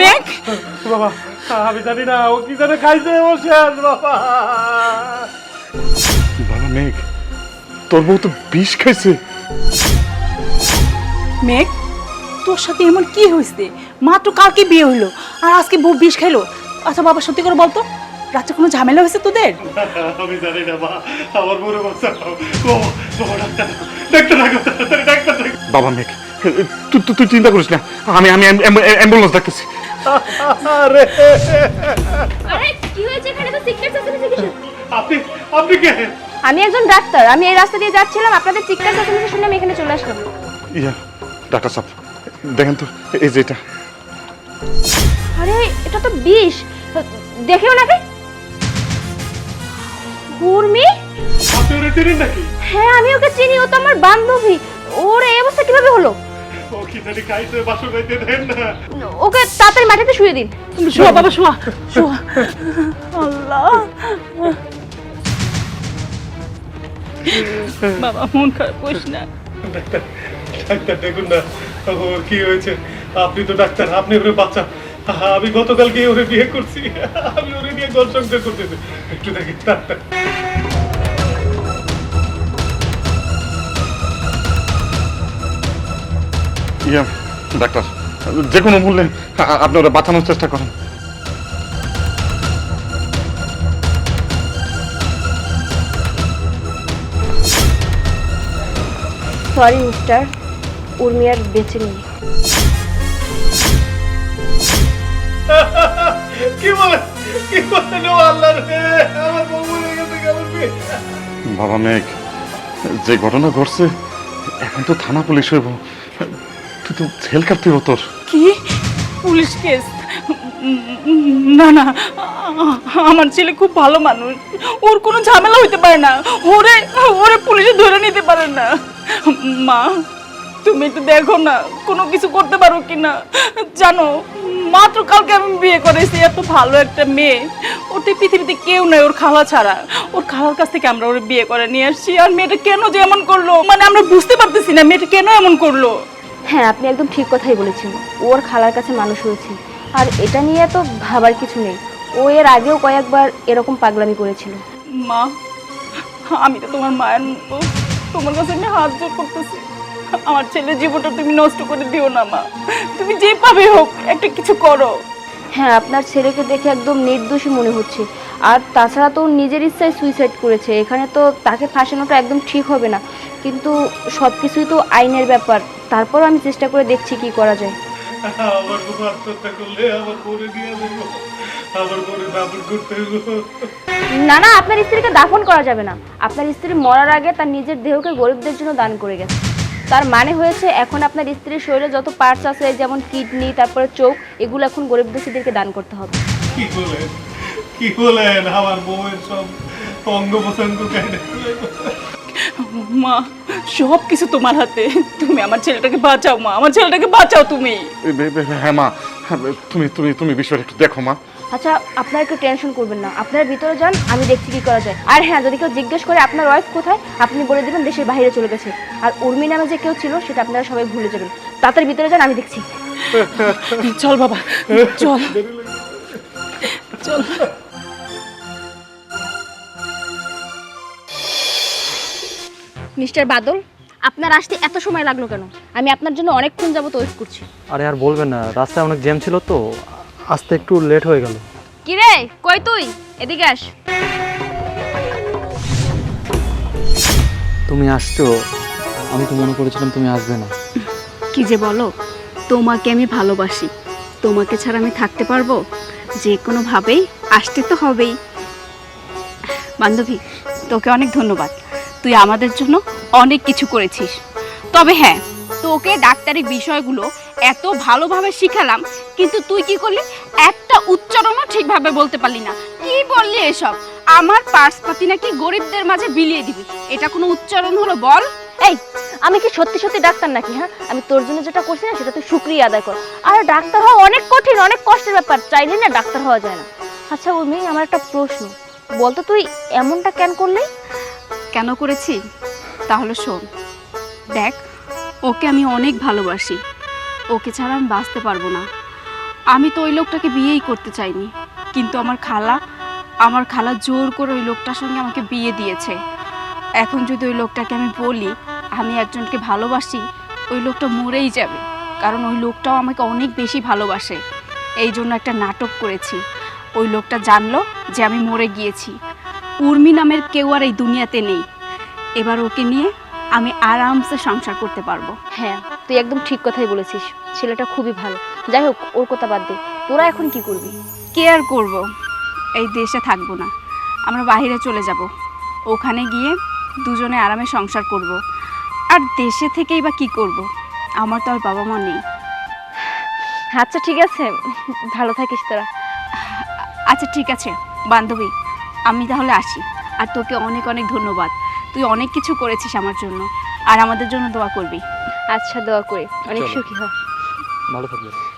মেঘ বাবা আমি জানি না ও কি জানে খাইছে ও শেষ বাবা। বাবা মেঘ তোর বউ তো বিষ খাইছে। মেঘ তোর সাথে এমন কি হয়েছে? মাত্র কালকে বিয়ে হইল আর আজকে বউ বিষ খাইলো। আচ্ছা বাবা সত্যি করে বলতো? রাতে কোনো ঝামেলা হয়েছে তোদের? আমি জানি না মা। আমার বড় বাচ্চা ও ডাক্তার। ডাক্তার ডাক্তার ডাক্তার বাবা মেঘ তুই তুই- চিন্তা করিস না। আমি আমি অ্যাম্বুলেন্স ডাকতেছি। আরে। আরে কি হয়েছে এখানে? তো সিক্রেট কিছু আপনি আপনি কে? আমি একজন ডাক্তার। আমি এই রাস্তা দিয়ে যাচ্ছিলাম আপনাদের চিৎকার চেঁচামেচি শুনে আমি এখানে চলে আসলাম। ইয়া ডাক্তার সাহেব দেখেন তো এই যে এটা। আরে এটা তো বিষ। দেখেও নাকি উর্মি আপনি ওরে চিনেন নাকি? হ্যাঁ আমি ওকে চিনি ও তো আমার বান্ধবী। ওর এই অবস্থা কীভাবে হলো? ও কি জানি খাইছে বাসু খাইতে দেন না। ওকে তাড়াতাড়ি মাটিতে শুয়ে দিন। শোয়া বাবা শোয়া শোয়া। আল্লাহ। বাবা মন খারাপ করিস না। ডাক্তার ডাক্তার দেখুন না ওর কি হয়েছে? আপনি তো ডাক্তার আপনি ওরে বাচ্চা। আমি গতকালকে ওরে বিয়ে করছি। আমি ওরে নিয়ে ঘর সংসার করতেছি। একটু দেখি ডাক্তার। ইয়া ডাক্তার যে কোনো মূল্যে আ- আপনি ওরা বাঁচানোর চেষ্টা করেন। সরি মিস্টার উর্মি আর বেঁচে নেই। কি বলে? কি বলে নো আল্লাহ রে? আমার বউ মরে গেছে বাবা মেঘ যে ঘটনা ঘটছে এখন তো থানা পুলিশ হইব। তুই তো জেল কাটতে তোর। কি? Police case? না না, আমার ছেলে খুব ভালো মানুষ। ওর কোনো ঝামেলা হইতে পারে না। ওরে ওরে পুলিশে ধরে নিতে পারে না। মা, তুমি একটু দেখো না, কোনো কিছু করতে পারো কি না। জানো, মাত্র কালকে আমি বিয়ে করেছি, এত ভালো একটা মেয়ে। ওর তো পৃথিবীতে কেউ নাই ওর খালা ছাড়া। ওর খালার কাছ থেকে আমরা ওর বিয়ে করে নিয়ে আসছি। আর মেয়েটা কেন যে এমন করল? মানে আমরা বুঝতে পারতেছি না মেয়েটা কেন এমন করল? হ্যাঁ আপনি একদম ঠিক কথাই বলেছেন। ওর খালার কাছে মানুষ হয়েছে। আর এটা নিয়ে তো ভাবার কিছু নেই। ও এর আগেও কয়েকবার এরকম পাগলামি করেছিল। মা আমি তো তোমার মায়ের মতো। তোমার কাছে আমি হাত জোর করতেছি। আমার ছেলের জীবনটা তুমি নষ্ট করে দিও না মা। তুমি যে পাবে হোক একটা কিছু করো। হ্যাঁ আপনার ছেলেকে দেখে একদম নির্দোষী মনে হচ্ছে। আর তাছাড়া তো নিজের ইচ্ছায় সুইসাইড করেছে। এখানে তো তাকে ফাঁসানোটা একদম ঠিক হবে না। কিন্তু সব কিছুই তো আইনের ব্যাপার। তারপরও আমি চেষ্টা করে দেখছি কি করা যায়। আমার বউ আত্মহত্যা করলে আমার বউরে দিয়ে দেবো। আমার বউরে দাবন করতে না না আপনার স্ত্রীকে দাফন করা যাবে না। আপনার স্ত্রী মরার আগে তার নিজের দেহকে গরিবদের জন্য দান করে গেছে। তার মানে হয়েছে এখন আপনার স্ত্রীর শরীরে যত পার্টস আছে যেমন কিডনি তারপরে চোখ এগুলো এখন গরিব দুঃখীদেরকে দান করতে হবে। কি বলেন? কি বলেন? আমার বউয়ের সব অঙ্গ প্রসঙ্গ কেটে মা সব কিছু তোমার হাতে। তুমি আমার ছেলেটাকে বাঁচাও মা। আমার ছেলেটাকে বাঁচাও তুমি। হ্যাঁ মা। তুমি তুমি তুমি বিষয়টা একটু দেখো মা। আচ্ছা আপনারা একটু টেনশন করবেন না। আপনারা ভিতরে যান আমি দেখছি কি করা যায়। আর হ্যাঁ যদি কেউ জিজ্ঞেস করে আপনার ওয়াইফ কোথায় আপনি বলে দেবেন দেশের বাইরে চলে গেছে। আর উর্মি নামে যে কেউ ছিল সেটা আপনারা সবাই ভুলে যাবেন। তাড়াতাড়ি ভিতরে যান আমি দেখছি। চল বাবা চল। চল। মিস্টার বাদল আপনার আসতে এত সময় লাগল কেন? আমি আপনার জন্য অনেকক্ষণ যাবত ওয়েট করছি। আরে আর বলবেন না রাস্তায় অনেক জ্যাম ছিল তো আসতে একটু লেট হয়ে গেল। কি রে কই তুই? এদিকে আস। তুমি আসছো আমি তো মনে করেছিলাম তুমি আসবে না। কি যে বলো তোমাকে আমি ভালোবাসি। তোমাকে ছাড়া আমি থাকতে পারব? যে কোনোভাবেই আসতে তো হবেই। বান্ধবী তোকে অনেক ধন্যবাদ। তুই আমাদের জন্য অনেক কিছু করেছিস। তবে হ্যাঁ তোকে ডাক্তারি বিষয়গুলো এত ভালোভাবে শিখালাম কিন্তু তুই কি করলি? একটা উচ্চারণও ঠিকভাবে বলতে পারলি না। কি বললি এসব? আমার পার্সপাতি নাকি গরিবদের মাঝে বিলিয়ে দিবি। এটা কোনো উচ্চারণ হলো বল? এই আমি কি সত্যি সত্যি ডাক্তার নাকি হ্যাঁ? আমি তোর জন্য যেটা করছি না সেটা তুই শুক্রিয়া আদায় কর। আর ডাক্তার হওয়া অনেক কঠিন অনেক কষ্টের ব্যাপার। চাইলে না ডাক্তার হওয়া যায় না। আচ্ছা উর্মি আমার একটা প্রশ্ন। বলতো তুই এমনটা কেন করলি? কেন করেছি? তাহলে শোন। দেখ, ওকে আমি অনেক ভালোবাসি। ওকে ছাড়া আমি বাঁচতে পারব না। আমি তো ওই লোকটাকে বিয়েই করতে চাইনি। কিন্তু আমার খালা আমার খালা জোর করে ওই লোকটার সঙ্গে আমাকে বিয়ে দিয়েছে। এখন যদি ওই লোকটাকে আমি বলি, আমি একজনকে ভালোবাসি, ওই লোকটা মরেই যাবে। কারণ ওই লোকটাও আমাকে অনেক বেশি ভালোবাসে। এই জন্য একটা নাটক করেছি। ওই লোকটা জানলো যে আমি মরে গিয়েছি। উর্মি নামের কেউ আর এই দুনিয়াতে নেই। এবার ওকে নিয়ে আমি আরামসে সংসার করতে পারব। হ্যাঁ তুই একদম ঠিক কথাই বলেছিস। ছেলেটা খুবই ভালো। যাই হোক ওর কথা বাদ দে। তোরা এখন কি করবি? কে আর করব? এই দেশে থাকব না। আমরা বাইরে চলে যাব। ওখানে গিয়ে দুজনে আরামে সংসার করব। আর দেশে থেকেই বা কি করব? আমার তো আর বাবা মা নেই। আচ্ছা ঠিক আছে। ভালো থাকিস তোরা। আচ্ছা ঠিক আছে। বান্ধবী আমি তাহলে আসি। আর তোকে অনেক অনেক ধন্যবাদ। তুই অনেক কিছু করেছিস আমার জন্য। আর আমাদের জন্য দোয়া করবি। আচ্ছা দোয়া করি। অনেক সুখী হ। ভালো থাকবেন